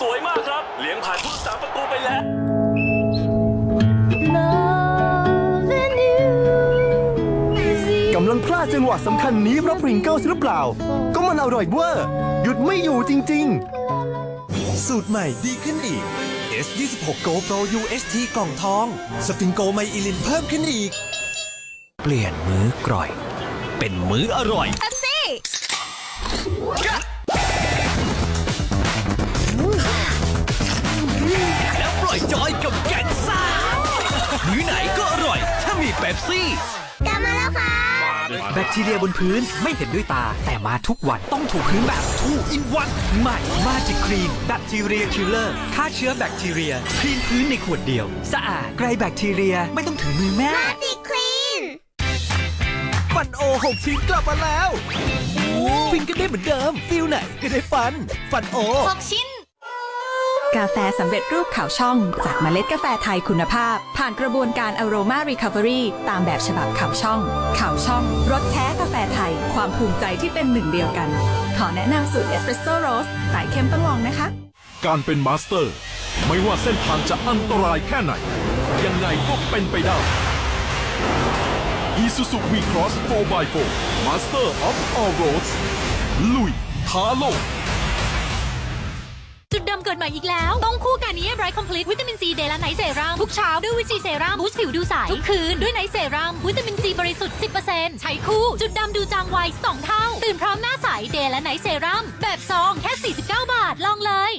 สวยมากครับ เลี้ยงผ่านผู้รักษาประตูไปแล้ว Loving you is easy กำลังพลาดจังหวะสำคัญนี้เพราะพริงเกิลหรือเปล่า ก็มันอร่อยเวอร์ หยุดไม่อยู่จริง สูตรใหม่ดีขึ้นอีก S26 Go Pro UHT กล่องทองสติงโกไมอิลินเพิ่มขึ้นอีก เปลี่ยนมื้อกร่อย เป็นมื้ออร่อยแมื้อไหนก็อร่อย ถ้ามีเป๊ปซี่ กลับมาแล้วค่ะ แบคทีเรียบนพื้นไม่เห็นด้วยตา แต่มาทุกวันต้องถูพื้นแบบทูอินวันใหม่มาจิกครีนแบคทีเรียคิลเลอร์ฆ่าเชื้อแบคทีเรียคลีนพื้นในขวดเดียว สะอาดไกลแบคทีเรียไม่ต้องถึงมือแม่ ติคลีน ฟันโอ6ชิ้นกลับมาแล้ว ฟินกันได้เหมือนเดิมฟิลไหนก็ได้ฟัน ฟันโอ 6 ชิ้น กาแฟสำเร็จรูปขาวช่อง จากเมล็ดกาแฟไทยคุณภาพ ผ่านกระบวนการ Aroma Recovery ตามแบบฉบับขาวช่องขาวช่องรสแท้กาแฟไทย ความภูมิใจที่เป็นหนึ่งเดียวกัน ขอแนะนำสูตรเอสเปรสโซ่โรสสายเข้มต้องลองนะคะ การเป็นมาสเตอร์ ไม่ว่าเส้นทางจะอันตรายแค่ไหน ยังไงก็เป็นไปได้ Isuzu V-Cross 4x4 Master of All Roads ลุยท้าโลก ดำเกิดใหม่อีกแล้ว ต้องคู่กันนี้ไบรท์คอมพลีทวิตามินซีเดย์และไนท์เซรั่มทุกเช้าด้วยวิตซีเซรั่มบูสต์ผิวดูใสทุกคืนด้วยไนท์เซรั่มวิตามินซีบริสุทธิ์ 10%ใช้คู่ จุดดำดูจางไว2เท่า ตื่นพร้อมหน้าใสเดย์และไนท์เซรั่มแบบซองแค่ 49 บาทลองเลย